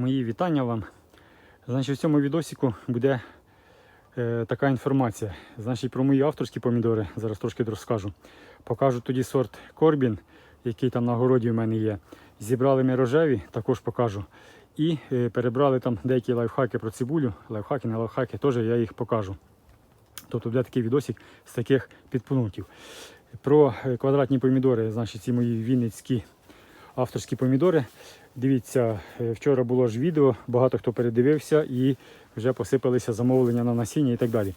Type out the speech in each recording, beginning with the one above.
Мої вітання вам. Значить, в цьому відосику буде е, така інформація. Значить, про мої авторські помідори, зараз трошки розкажу. Покажу тоді сорт Корбін, який там на городі в мене є. Зібрали ми рожеві, також покажу. І е, перебрали там деякі лайфхаки про цибулю. Лайфхаки, не лайфхаки, теж я їх покажу. Тобто буде такий відосик з таких підпунктів. Про е, квадратні помідори, значить, ці мої вінницькі авторські помідори. Дивіться, е, вчора було ж відео, багато хто передивився і вже посипалися замовлення на насіння і так далі.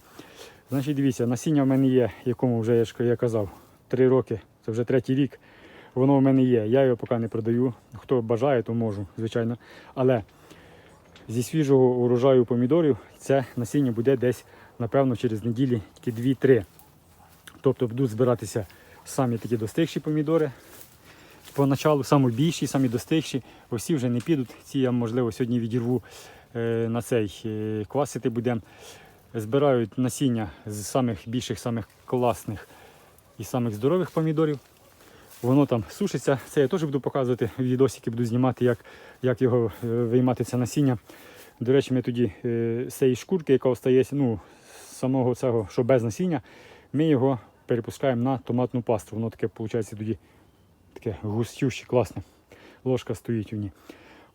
Значить, дивіться, насіння в мене є, якому вже я ж казав, 3 роки, це вже третій рік. Воно в мене є. Я його поки не продаю. Хто бажає, то можу, звичайно. Але зі свіжого урожаю помідорів це насіння буде десь, напевно, через неділі тільки 2-3. Тобто будуть збиратися самі такі достигші помідори. Поначалу самі більші, самі достигші. Усі вже не підуть. Ці я, можливо, сьогодні відірву е, на цей е, квасити будемо. Збирають насіння з самих більших, самих класних і самих здорових помідорів. Воно там сушиться. Це я теж буду показувати відосики, буду знімати, як, як його е, виймати це насіння. До речі, ми тоді з цієї шкурки, яка остається, ну, самого цього, що без насіння, ми його перепускаємо на томатну пасту. Воно таке, виходить, тоді таке густюще, класне. Ложка стоїть у ній.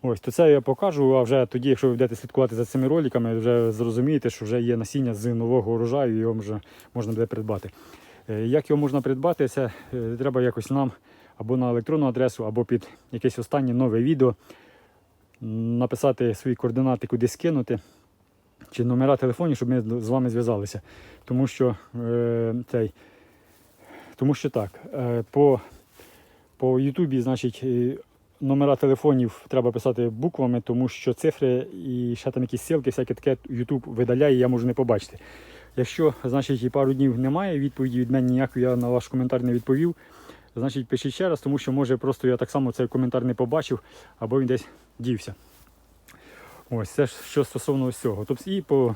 Ось, то це я покажу, а вже тоді, якщо ви будете слідкувати за цими роликами, вже зрозумієте, що вже є насіння з нового урожаю, його вже можна буде придбати. Е, Як його можна придбати, це е, треба якось нам або на електронну адресу, або під якесь останнє нове відео написати свої координати, куди скинути, чи номера телефонів, щоб ми з вами зв'язалися. Тому що е, цей, тому що так, е, по, по Ютубі, значить, е, номера телефонів треба писати буквами, тому що цифри і ще там якісь ссылки, всяке таке YouTube видаляє, я можу не побачити. Якщо, значить, і пару днів немає відповіді від мене ніякої, я на ваш коментар не відповів, значить пишіть ще раз, тому що може просто я так само цей коментар не побачив, або він десь дівся. Ось це що стосовно ось цього. Тобто і по,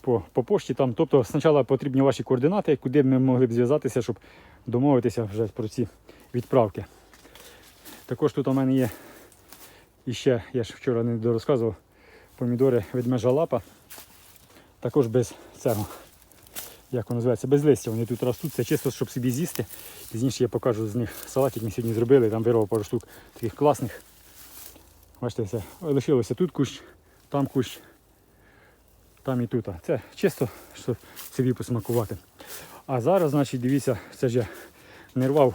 по, по пошті там, тобто спочатку потрібні ваші координати, куди б ми могли б зв'язатися, щоб домовитися вже про ці відправки. Також тут у мене є іще, я ж вчора не дорозказував, помідори ведмежа лапа. Також без цього, як воно називається, без листя. Вони тут ростуть, це чисто, щоб собі з'їсти. Пізніше я покажу з них салатик, ми сьогодні зробили, там вирвав пару штук таких класних. Бачите, все. Лишилося тут кущ, там кущ, там і тут. Це чисто, щоб собі посмакувати. А зараз, значить, дивіться, це ж я не рвав,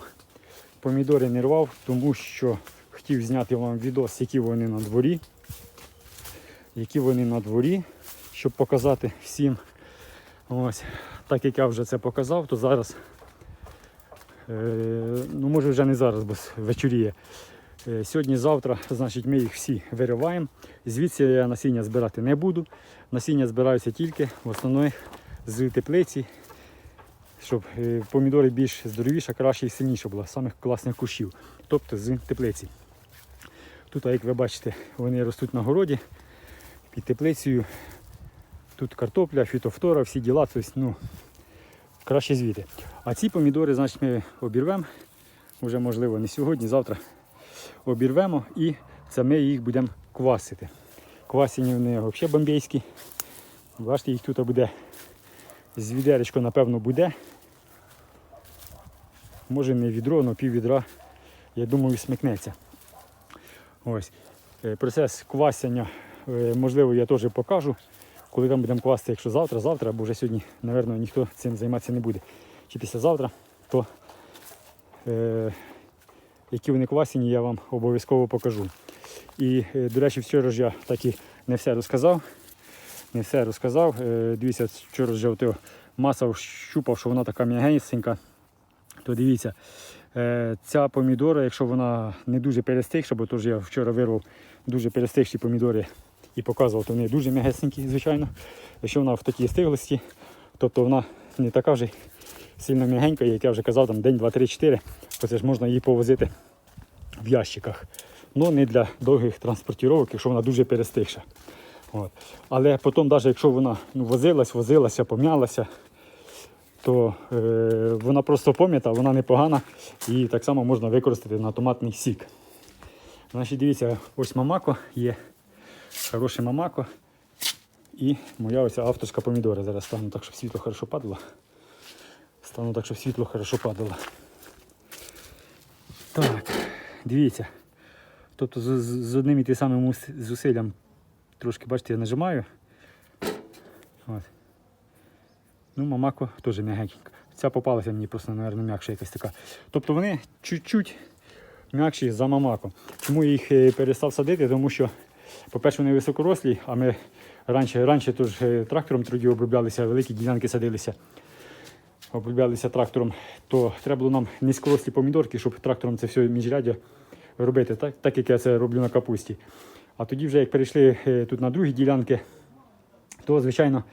помідори не рвав, тому що хотів зняти вам відос, які вони на дворі. Які вони на дворі, щоб показати всім. Ось, так як я вже це показав, то зараз, е, ну може вже не зараз, бо вечоріє. Е, Сьогодні-завтра, значить, ми їх всі вириваємо. Звідси я насіння збирати не буду. Насіння збираються тільки в основному з теплиці, щоб е, помідори більш здоровіша, краще і сильніша була, самих класних кущів, тобто з теплиці. Тут, як ви бачите, вони ростуть на городі під теплицею. Тут картопля, фітофтора, всі діла, тобто, ну, краще звідти. А ці помідори, значить, ми обірвемо. Вже можливо не сьогодні, завтра обірвемо і це ми їх будемо квасити. Квасені вони взагалі бомбейські. Бачите, їх тут буде з відеречко, напевно, буде. Може не відро, але пів відра, я думаю, смикнеться. Ось. Е, Процес квасення, е, можливо, я теж покажу, коли там будемо квасити, якщо завтра, завтра, або вже сьогодні, напевно, ніхто цим займатися не буде. Чи післязавтра, то е, які вони квасені, я вам обов'язково покажу. І, е, до речі, вчора ж я так і не все розказав. Не все розказав. Е, Дивіться, вчора от маса щупав, що вона така м'ягенька. То дивіться, е, ця помідора, якщо вона не дуже перестигша, бо теж я вчора вирвав дуже перестигші помідори і показував, то вони дуже м'ягесенькі, звичайно. Якщо вона в такій стиглості, тобто вона не така вже сильно м'ягенька, як я вже казав, там день, два, три, чотири, то це ж можна її повозити в ящиках. Ну не для довгих транспортувок, якщо вона дуже перестигша. От. Але потім, навіть якщо вона ну, возилась, возилася, пом'ялася, то е, вона просто пом'ята, вона непогана і так само можна використати на томатний сік. Значить, дивіться, ось мамако є. хороший мамако. І моя ось авторська помідора. Зараз стану так, щоб світло хорошо падало. Стану так, щоб світло хорошо падало. Так, дивіться. Тобто з, з одним і тим самим зусиллям трошки, бачите, я нажимаю. От. Ну, мамако теж м'ягенька. Ця попалася мені просто, мабуть, м'якша якась така. Тобто вони чуть-чуть м'якші за мамако. Чому я їх е, перестав садити? Тому що, по-перше, вони високорослі, а ми раніше, раніше тож, е, трактором тоді оброблялися, великі ділянки садилися, оброблялися трактором, то треба було нам низькорослі помідорки, щоб трактором це все міжряддя робити, так, так як я це роблю на капусті. А тоді, вже як перейшли е, тут на другі ділянки, то, звичайно,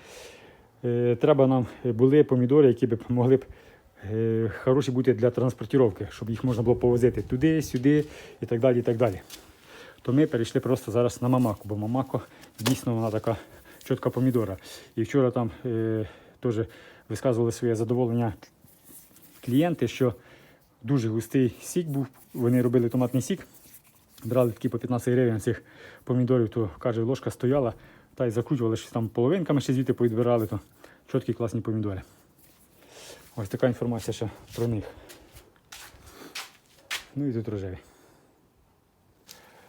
е, треба нам були помідори, які б могли б е, хороші бути для транспортування, щоб їх можна було повозити туди, сюди і так далі. і так далі. То ми перейшли просто зараз на мамаку, бо мамако дійсно вона така чітка помідора. І вчора там е, теж висказували своє задоволення клієнти, що дуже густий сік був. Вони робили томатний сік, брали такі по 15 гривень цих помідорів, то каже, ложка стояла та й закручували щось там половинками ще звідти повідбирали, то чіткі класні помідори. Ось така інформація ще про них. Ну і тут рожеві.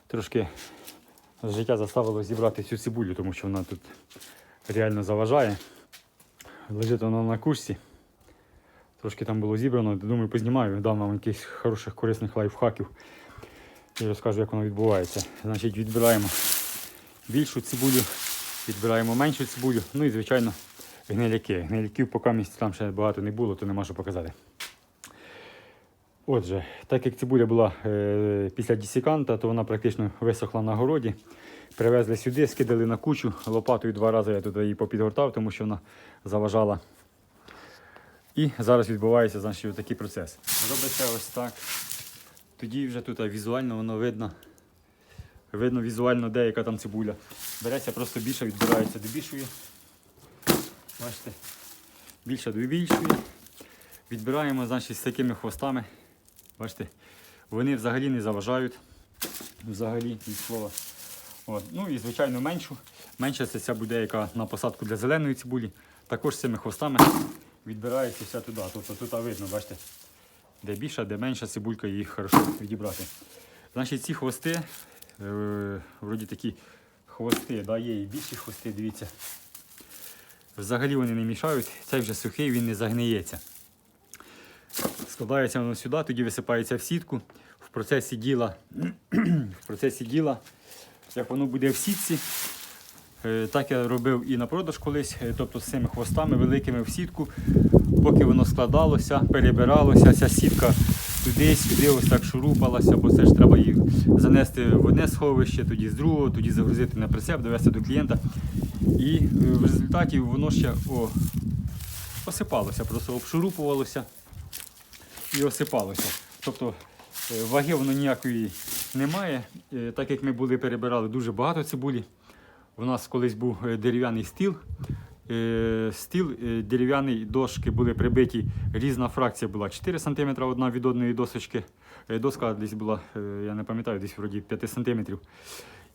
Трошки життя заставило зібрати цю цибулю, тому що вона тут реально заважає. Лежить вона на курсі. Трошки там було зібрано, думаю, познімаю, дам вам якихось хороших корисних лайфхаків і розкажу, як воно відбувається. Значить, відбираємо більшу цибулю, відбираємо меншу цибулю, ну і, звичайно, гниляки. Гниляків поки місць там ще багато не було, то нема що показати. Отже, так як цибуля була е, після дісіканта, то вона практично висохла на городі. Привезли сюди, скидали на кучу. Лопатою два рази я туди її попідгортав, тому що вона заважала. І зараз відбувається значить, такий процес. Робиться ось так. Тоді вже тут візуально воно видно. Видно візуально, де яка там цибуля. Береться просто більше, відбирається до більшої. Бачите? Більше до більшої. Відбираємо значить, з такими хвостами. Бачите, вони взагалі не заважають. Взагалі, від слова. От. Ну і звичайно меншу. Менша це ця буде, яка на посадку для зеленої цибулі. Також з цими хвостами відбирається все туди. Тобто тут видно, бачите, де більша, де менша цибулька, їх хорошо відібрати. Значить, ці хвости, е, вроді такі хвости, да, є і більші хвости, дивіться. Взагалі вони не мішають, цей вже сухий, він не загниється. Складається воно сюди, тоді висипається в сітку. В процесі діла, в процесі діла, як воно буде в сітці. Е, Так я робив і на продаж колись, е, тобто з цими хвостами великими в сітку, поки воно складалося, перебиралося, ця сітка туди-сюди ось так шурупалася, бо це ж треба їх занести в одне сховище, тоді з другого, тоді загрузити на прицеп, довести до клієнта. І е, в результаті воно ще о, осипалося, просто обшурупувалося і осипалося. Тобто е, ваги воно ніякої немає. Е, Так як ми були перебирали дуже багато цибулі. У нас колись був дерев'яний стіл. Е, Стіл е, дерев'яний дошки були прибиті. Різна фракція була 4 см одна від одної досочки. Е, Доска десь була, я не пам'ятаю, десь вроді 5 см.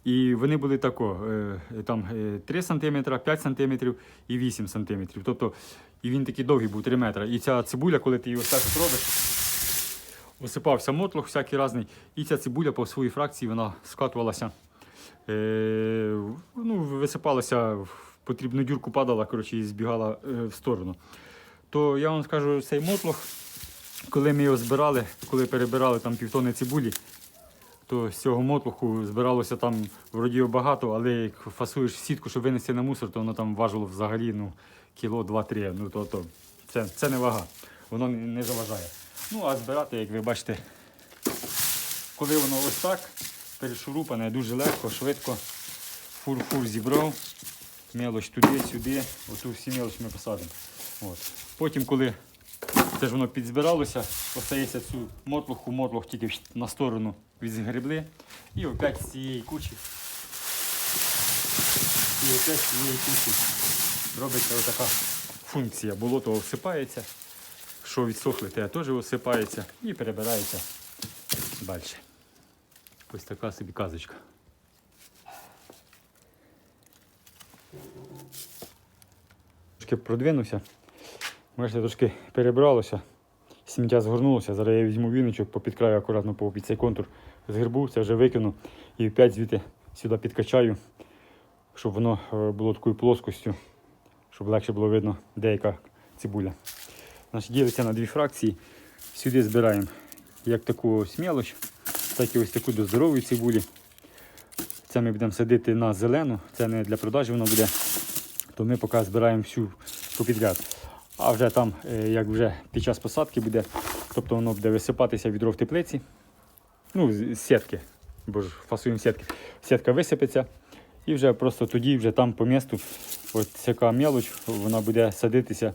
І вони були тако, там е, 3 см, 5 см і 8 см. Тобто, і він такий довгий був 3 метри. І ця цибуля, коли ти її ось так от робиш, осипався мотлох всякий разний, і ця цибуля по своїй фракції вона скатувалася, ну, висипалася в потрібну дюрку падала коротше, і збігала е, в сторону. То я вам скажу, цей мотлох, коли ми його збирали, коли перебирали там півтони цибулі, то з цього мотлуху збиралося там вроді багато, але як фасуєш сітку, щоб винести на мусор, то воно там важило взагалі ну, кіло 2-3. Ну, то, то, це, це не вага, воно не заважає. Ну, а збирати, як ви бачите, коли воно ось так, перешурупане, дуже легко, швидко, фур-фур зібрав, мелоч туди, сюди, оту всі мелочі ми посадимо. От. Потім, коли це ж воно підзбиралося, остається цю мотлуху, мотлух тільки на сторону відзгребли. І опять з цієї кучі. І опять з цієї кучі робиться отака функція. Болото осипається, що відсохли, те теж осипається і перебирається далі. Ось така собі казочка. Трошки продвинувся. Бачите, трошки перебралося. Сміття згорнулося. Зараз я візьму віночок, попід краю акуратно під цей контур згребу, це вже викину і опять звідти сюди підкачаю, щоб воно е, було такою плоскостю, щоб легше було видно деяка цибуля. Значить, ділиться на дві фракції. Сюди збираємо як таку ось так і ось таку до здорової цибулі. Це ми будемо садити на зелену, це не для продажі воно буде, то ми поки збираємо всю попідряд. А вже там, е, як вже під час посадки буде, тобто воно буде висипатися відро в теплиці, ну, з сітки, бо ж фасуємо сітки. Сітка висипеться, і вже просто тоді вже там по місту ось така мелоч, вона буде садитися.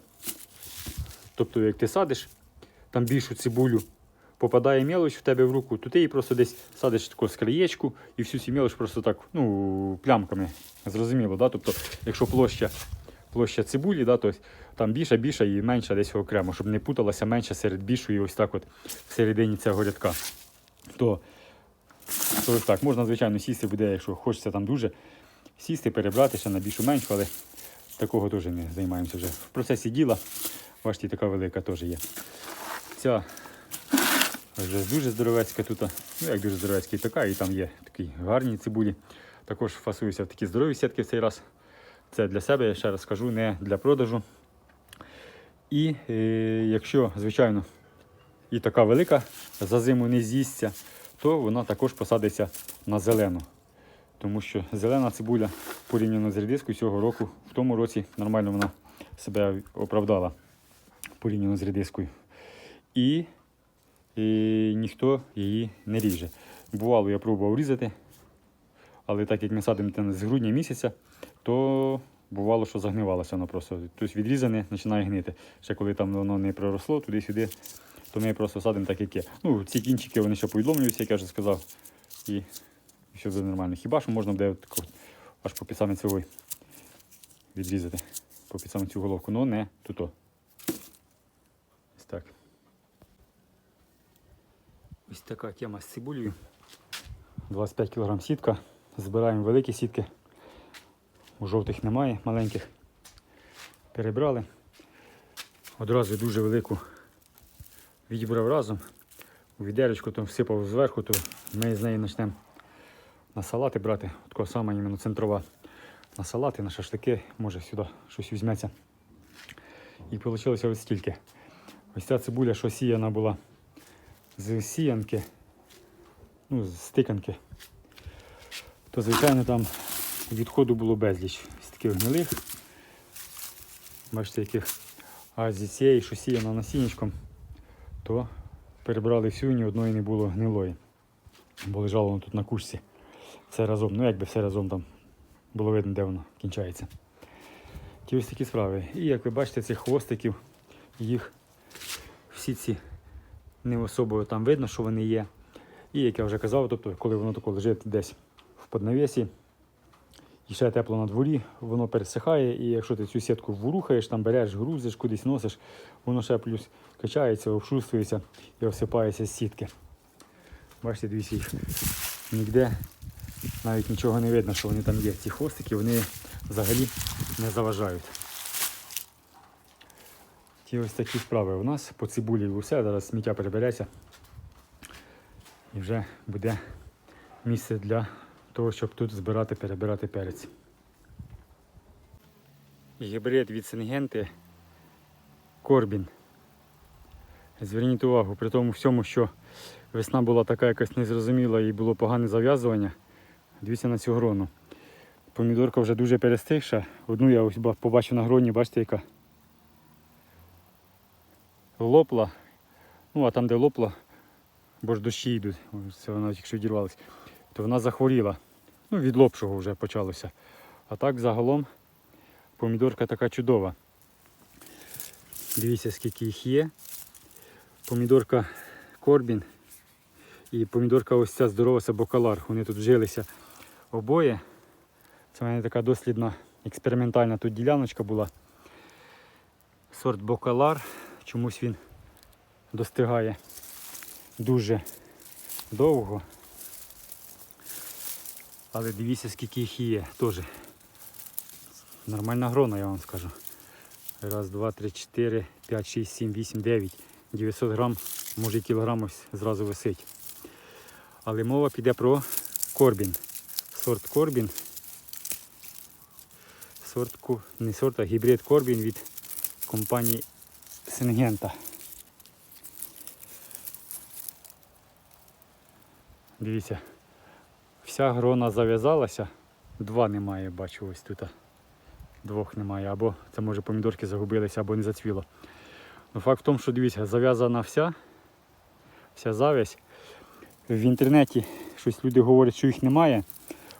Тобто, як ти садиш, там більшу цибулю, попадає мелоч в тебе в руку, то ти її просто десь садиш таку з і всю цю мелоч просто так, ну, плямками. Зрозуміло, да? Тобто, якщо площа, площа цибулі, да, то там більша, більша і менша десь окремо, щоб не путалася менша серед більшої, ось так от всередині цього рядка. То, то ось так, можна, звичайно, сісти буде, якщо хочеться там дуже, сісти, перебрати ще на більшу меншу, але такого теж не займаємося вже. В процесі діла, бачите, така велика теж є. Ця вже дуже здоровецька тут, ну як дуже здоровецька, і така, і там є такі гарні цибулі. Також фасуюся в такі здорові сітки в цей раз. Це для себе, я ще раз скажу, не для продажу. І е, якщо, звичайно, і така велика за зиму не з'їсться, то вона також посадиться на зелену. Тому що зелена цибуля порівняно з редискою цього року, в тому році нормально вона себе оправдала порівняно з редискою. І, і ніхто її не ріже. Бувало, я пробував різати, але так як ми садимо з грудня місяця, то бувало, що загнивалося воно просто. Тобто відрізане починає гнити. Ще коли там воно не проросло туди-сюди, то ми просто садимо так, як є. Ну, ці кінчики вони ще повідломлюються, як я вже сказав. І все буде нормально. Хіба що можна буде аж по підсаме цього відрізати. По підсаме цю головку, але не тут. Ось так. Ось така тема з цибулею. 25 кг сітка. Збираємо великі сітки. У жовтих немає, маленьких. Перебрали. Одразу дуже велику відібрав разом. У відеречку то всипав зверху, то ми з неї почнемо на салати брати. Такого сама іменно центрова на салати, на шашлики, може сюди щось візьметься. І вийшло ось стільки. Ось ця цибуля, що сіяна була з сіянки, ну, з стиканки, то звичайно там відходу було безліч. З таких гнилих. Бачите, яких. А зі цієї, що сіяна насіннячком, то перебрали всю, ні одної не було гнилої. Бо лежало воно тут на кушці. Все разом, ну якби все разом там було видно, де воно кінчається. Ті ось такі справи. І як ви бачите, цих хвостиків, їх всі ці не особо там видно, що вони є. І як я вже казав, тобто, коли воно тако лежить десь в поднавесі, і ще тепло на дворі, воно пересихає, і якщо ти цю сітку ворухаєш, там береш, грузиш, кудись носиш, воно ще плюс качається, обшустується і осипається з сітки. Бачите, дивіться їх ніде навіть нічого не видно, що вони там є. Ці хвостики вони взагалі не заважають. Ті ось такі справи у нас по цибулі усе, зараз сміття прибереться і вже буде місце для того, щоб тут збирати, перебирати перець. Гібрид від Сингенти Корбін. Зверніть увагу, при тому всьому, що весна була така якась незрозуміла і було погане зав'язування. Дивіться на цю грону. Помідорка вже дуже перестигша. Одну я ось побачив на гроні, бачите, яка лопла. Ну, а там, де лопла, бо ж дощі йдуть, це вона якщо відірвалась, то вона захворіла. Ну, від лопшого вже почалося. А так загалом помідорка така чудова. Дивіться, скільки їх є. Помідорка Корбін і помідорка ось ця здорова, бокалар. Вони тут вжилися обоє. Це в мене така дослідна експериментальна тут діляночка була. Сорт бокалар. Чомусь він достигає дуже довго. Але дивіться, скільки їх є теж. Нормальна грона, я вам скажу. Раз, два, три, чотири, п'ять, шість, сім, вісім, дев'ять. 900 грам, може кілограм ось зразу висить. Але мова піде про корбін. Сорт корбін. Сорт, не сорт, а гібрид корбін від компанії Сингента. Дивіться, вся грона зав'язалася. Два немає, бачу ось тут. Двох немає. Або це може помідорки загубилися, або не зацвіло. Ну, факт в тому, що дивіться, зав'язана вся, вся зав'язь. В інтернеті щось люди говорять, що їх немає,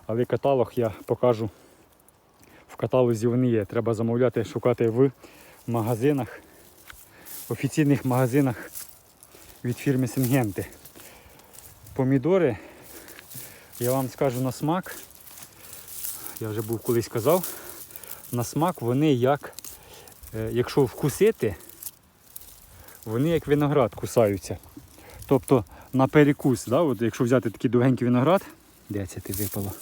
але каталог я покажу. В каталозі вони є. Треба замовляти, шукати в магазинах, офіційних магазинах від фірми Сингенти. Помідори, я вам скажу на смак, я вже був колись казав, на смак вони як, е, якщо вкусити, вони як виноград кусаються. Тобто на перекус, да, от якщо взяти такий довгенький виноград, де це ти випало?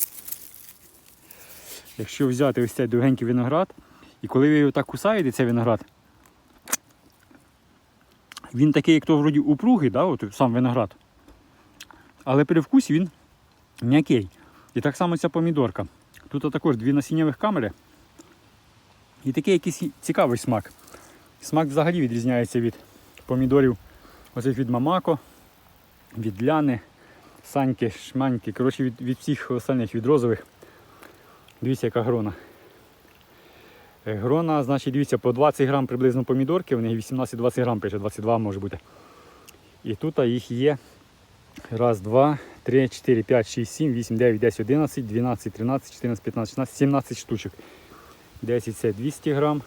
Якщо взяти ось цей довгенький виноград, і коли ви його так кусаєте, цей виноград, він такий, як то вроді упругий, да, от сам виноград. Але при вкусі він м'який. І так само ця помідорка. Тут також дві насіннєвих камери. І такий якийсь цікавий смак. Смак взагалі відрізняється від помідорів оцих від Мамако, від Ляни, Саньки, Шманьки. Коротше, від, від всіх останніх від розових. Дивіться, яка грона. Грона, значить, дивіться, по 20 грам приблизно помідорки, у них 18-20 грам пише, 22 може бути. І тут їх є раз, два, три, чотири, п'ять, шість, сім, вісім, дев'ять, десять, одинадцять, дванадцять, тринадцять, чотирнадцять, п'ятнадцять, шістнадцять, сімнадцять штучок. 10 це 200 грам.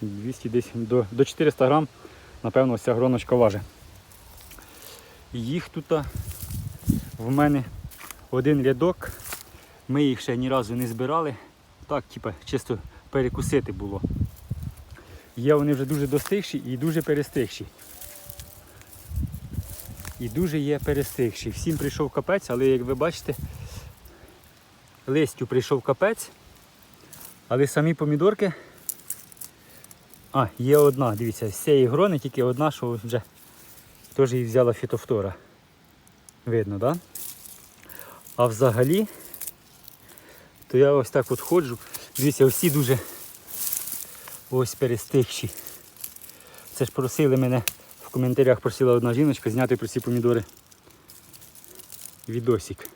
200 десь до, до 400 грам, напевно, ця гроночка важить. Їх тут в мене один рядок. Ми їх ще ні разу не збирали. Так, типа, чисто перекусити було. Є вони вже дуже достигші і дуже перестигші. І дуже є перестигші. Всім прийшов капець, але як ви бачите, листю прийшов капець, але самі помідорки. А, є одна, дивіться, з цієї грони тільки одна, що вже теж її взяла фітофтора. Видно, так? Да? А взагалі, то я ось так от ходжу. Дивіться, всі дуже ось перестигші. Це ж просили мене, в коментарях просила одна жіночка зняти про ці помідори відосик.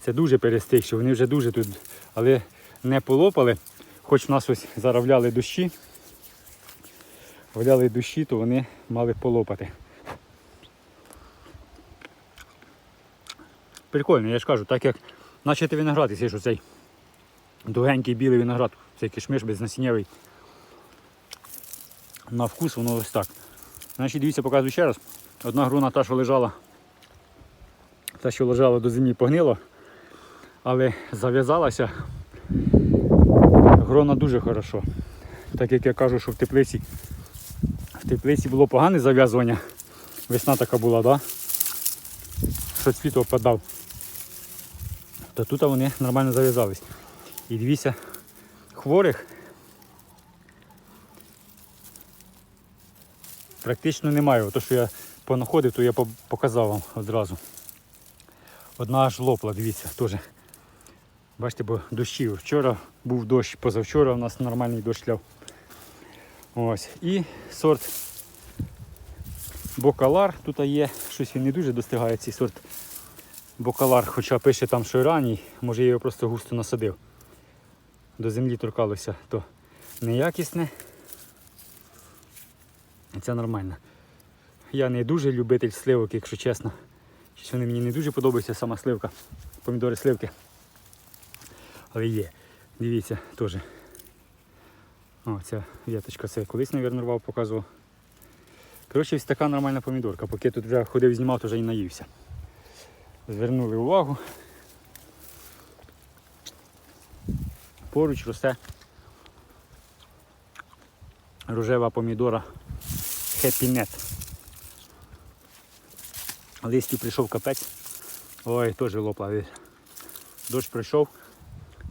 Це дуже перестигші, вони вже дуже тут, але не полопали. Хоч в нас ось зараз вляли дощі. Валяли дощі, то вони мали полопати. Прикольно, я ж кажу, так як наче ти виноград, якщо ж оцей довгенький білий виноград, цей кишмиш безнасіннєвий. На вкус воно ось так. Значить, дивіться, показую ще раз. Одна груна та, що лежала, та, що лежала до землі, погнила, але зав'язалася грона дуже хорошо. Так як я кажу, що в теплиці в теплиці було погане зав'язування. Весна така була, да? що цвіт опадав. То тут вони нормально зав'язались. І дивіться, хворих практично немає. То, що я понаходив, то я показав вам одразу. Одна аж лопла, дивіться, теж. Бачите, бо дощі. Вчора був дощ, позавчора у нас нормальний дощ ляв. Ось. І сорт Бокалар. Тут є, щось він не дуже достигає цей сорт Бокалар, хоча пише там, що ранній, може я його просто густо насадив. До землі торкалося, то неякісне. Це нормально. Я не дуже любитель сливок, якщо чесно. Щось вони мені не дуже подобаються, сама сливка. Помідори сливки. Але є. Дивіться, теж. О, ця віточка, це колись, мабуть, рвав, показував. Коротше, ось така нормальна помідорка. Поки я тут вже ходив знімав, то вже і наївся. Звернули увагу. Поруч росте рожева помідора Net. Листю прийшов капець. Ой, теж лопла. Дощ прийшов.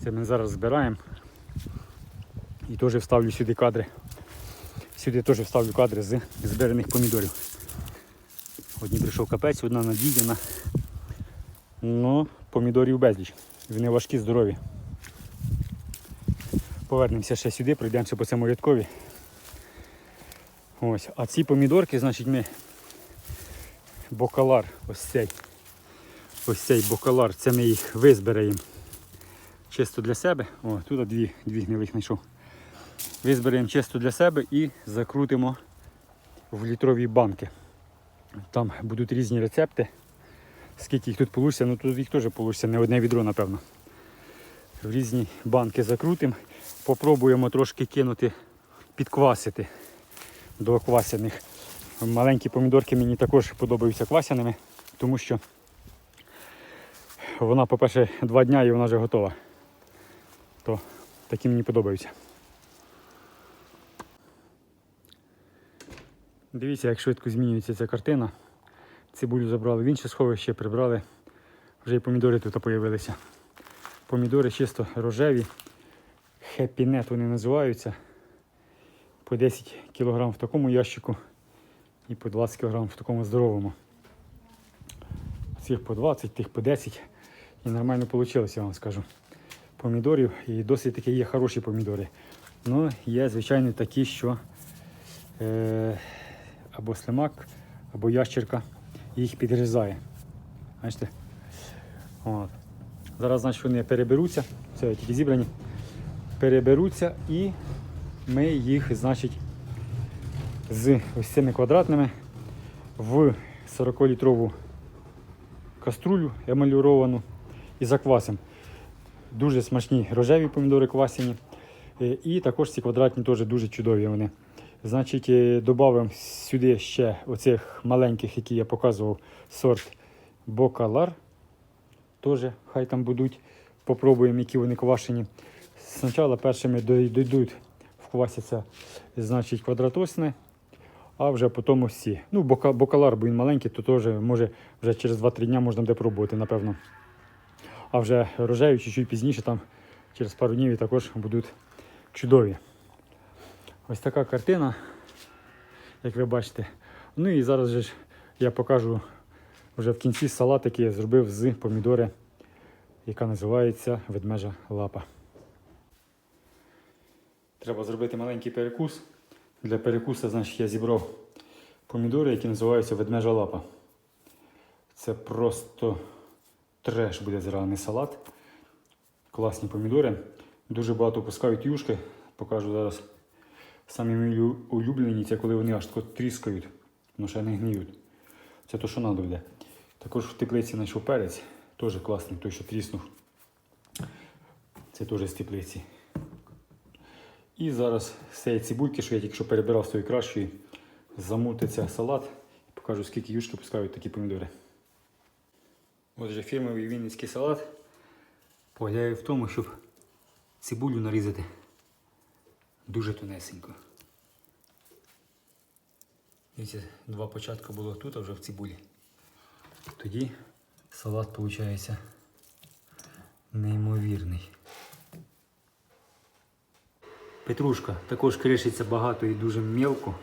Це ми зараз збираємо. І теж вставлю сюди кадри. Сюди теж вставлю кадри з збираних помідорів. Одні прийшов капець, одна надійдена. Ну, помідорів безліч. Вони важкі, здорові. Повернемося ще сюди, пройдемося по цьому рядкові. Ось. А ці помідорки, значить, ми бокалар, ось цей. Ось цей бокалар, це ми їх визбираємо чисто для себе. О, тут дві, дві гнилих знайшов. Визбираємо чисто для себе і закрутимо в літрові банки. Там будуть різні рецепти. Скільки їх тут вийде, ну тут їх теж вийде, не одне відро, напевно. В різні банки закрутимо. Попробуємо трошки кинути, підквасити до квасяних. Маленькі помідорки мені також подобаються квасяними, тому що вона, по-перше, два дня і вона вже готова. То такі мені подобаються. Дивіться, як швидко змінюється ця картина. Цибулю забрали в інше сховище, прибрали. Вже і помідори тут з'явилися. Помідори чисто рожеві. Хеппінет вони називаються. По 10 кг в такому ящику і по 20 кг в такому здоровому. Цих по 20, тих по 10. І нормально вийшло, я вам скажу. Помідорів і досить таки є хороші помідори. Ну, є, звичайно, такі, що е, або слимак, або ящерка їх підгризає. Бачите? От. Зараз, значить, вони переберуться, це тільки зібрані, переберуться і ми їх, значить, з ось цими квадратними в 40-літрову каструлю емалюровану і заквасимо. Дуже смачні рожеві помідори квасені. Е, І також ці квадратні теж дуже чудові вони. Значить, додамо сюди ще оцих маленьких, які я показував, сорт Бокалар. Теж хай там будуть. Попробуємо, які вони квашені. Спочатку першими дойдуть, вквасяться значить, квадратосне, а вже потім всі. Ну, бокалар, бо він маленький, то теж може вже через 2-3 дня можна буде пробувати, напевно. А вже рожеві чуть-чуть пізніше, там через пару днів і також будуть чудові. Ось така картина, як ви бачите. Ну і зараз же ж я покажу вже в кінці салат, який я зробив з помідори, яка називається ведмежа лапа. Треба зробити маленький перекус. Для перекуса, значить, я зібрав помідори, які називаються ведмежа лапа. Це просто треш буде зелений салат. Класні помідори. Дуже багато пускають юшки. Покажу зараз. Самі мої улюблені, це коли вони аж тако тріскають, але ще не гниють. Це то, що треба буде. Також в теплиці знайшов перець, теж класний, той, що тріснув. Це теж з теплиці. І зараз з цієї цибульки, що я тільки що перебирав з тої кращої, замутиться салат. Покажу, скільки юшки пускають такі помідори. Отже, фірмовий вінницький салат полягає в тому, щоб цибулю нарізати дуже тонесенько. Дивіться, два початка було тут, а вже в цибулі. Тоді салат виходить неймовірний. Петрушка також кришиться багато і дуже мілко.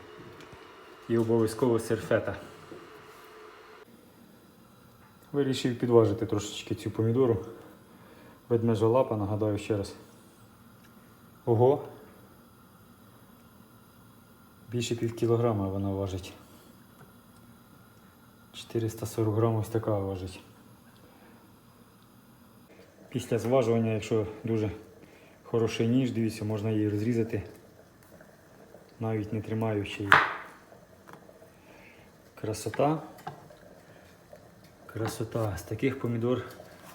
І обов'язково серфета. Вирішив підважити трошечки цю помідору. Ведмежа лапа, нагадаю ще раз. Ого. Більше пів кілограма вона важить. 440 грам ось така важить. Після зважування, якщо дуже хороший ніж, дивіться, можна її розрізати, навіть не тримаючи її. Красота. Красота. З таких помідор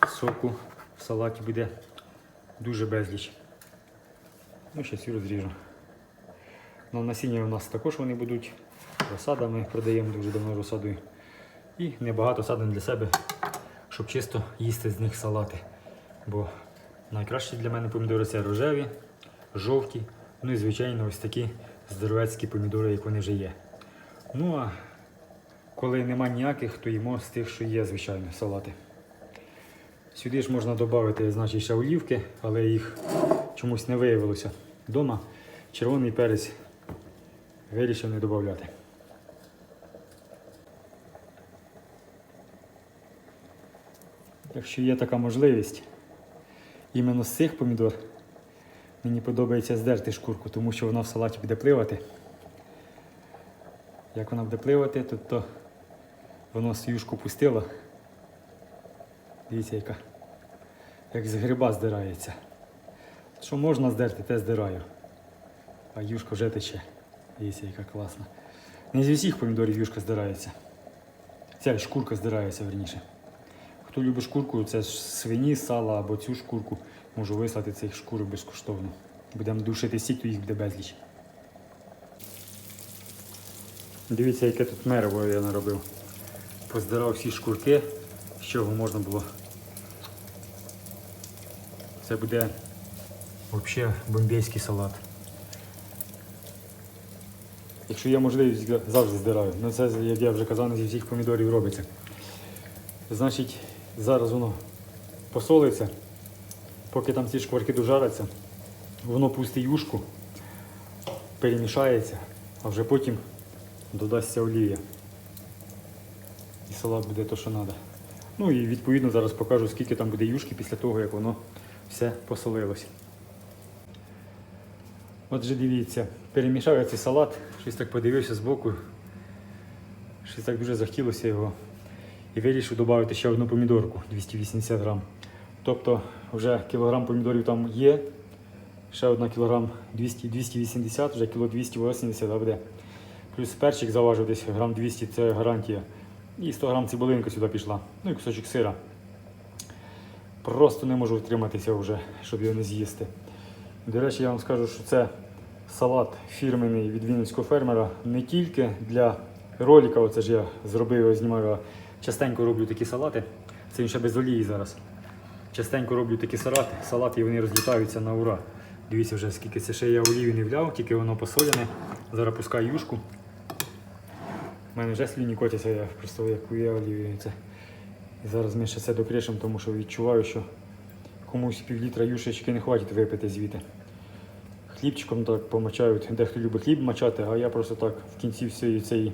соку в салаті буде дуже безліч. Ну, зараз і розріжу. На насіння у нас також вони будуть. Розсада ми продаємо дуже давно розсадою. І небагато садимо для себе, щоб чисто їсти з них салати. Бо найкращі для мене помідори це рожеві, жовті, ну і звичайно ось такі здоровецькі помідори, як вони вже є. Ну а коли нема ніяких, то їмо з тих, що є, звичайно, салати. Сюди ж можна додати, значить, ще олівки, але їх чомусь не виявилося. вдома. Червоний перець вирішив не додати. Якщо є така можливість, іменно з цих помідор мені подобається здерти шкурку, тому що вона в салаті буде пливати. Як вона буде пливати, то, то воно свіжку пустило. Дивіться, яка. Як з гриба здирається. Що можна здерти, те здираю. А юшка вже тече. Дивіться, яка класна. Не зі всіх помідорів юшка здирається. Ця шкурка здирається верніше. Хто любить шкурку, це свині, сала або цю шкурку, можу вислати цих шкурок безкоштовно. Будемо душити сік, то їх буде безліч. Дивіться, яке тут мерево я наробив. Поздирав всі шкурки, з чого можна було. Це буде взагалі бомбейський салат. Якщо є можливість, завжди здираю. Ну це, як я вже казав, зі всіх помідорів робиться. Значить, зараз воно посолиться, поки там ці шкварки дожаряться, воно пустить юшку, перемішається, а вже потім додасться олія. І салат буде то, що треба. Ну і відповідно зараз покажу, скільки там буде юшки після того, як воно все посолилось. Отже, дивіться, перемішав цей салат, щось так подивився збоку, щось так дуже захотілося його. І вирішив додати ще одну помідорку 280 грам. Тобто вже кілограм помідорів там є, ще одна кілограм 200, 280, вже кіло 280 буде. Плюс перчик заважив десь грам 200, це гарантія. І 100 грам цибулинка сюди пішла. Ну і кусочок сира. Просто не можу втриматися вже, щоб його не з'їсти. До речі, я вам скажу, що це салат фірменний від вінницького фермера не тільки для ролика, оце ж я зробив його, знімаю, а частенько роблю такі салати. Це він ще без олії зараз. Частенько роблю такі салати, салати і вони розлітаються на ура. Дивіться вже скільки це ще я олію не вляв, тільки воно посолене. Зараз пускаю юшку. У мене вже сліні котяться, я просто як я олію. Це. Зараз ми ще це докришимо, тому що відчуваю, що комусь півлітра юшечки не хватить випити звідти. Хлібчиком так помочають, дехто любить хліб мочати, а я просто так в кінці всієї цієї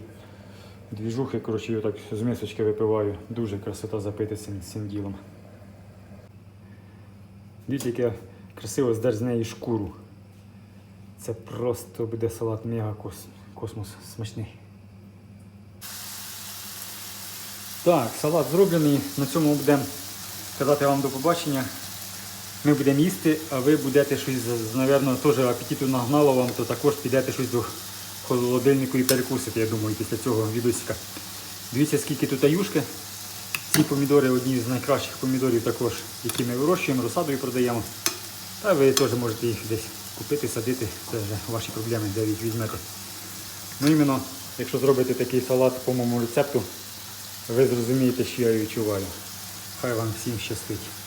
двіжухи, коротше, його так з мисочки випиваю. Дуже красота запити цим, ділом. Дивіться, як я красиво здер з неї шкуру. Це просто буде салат мега кос- космос смачний. Так, салат зроблений. На цьому будемо казати вам до побачення. Ми будемо їсти, а ви будете щось, напевно, теж апетиту нагнало вам, то також підете щось до холодильнику і перекусите, я думаю, після цього відосика. Дивіться, скільки тут аюшки. Ці помідори одні з найкращих помідорів також, які ми вирощуємо, розсадою продаємо. Та ви теж можете їх десь купити, садити, це вже ваші проблеми, де їх візьмете. Ну іменно, якщо зробите такий салат по моєму рецепту, ви зрозумієте, що я відчуваю. Хай вам всім щастить.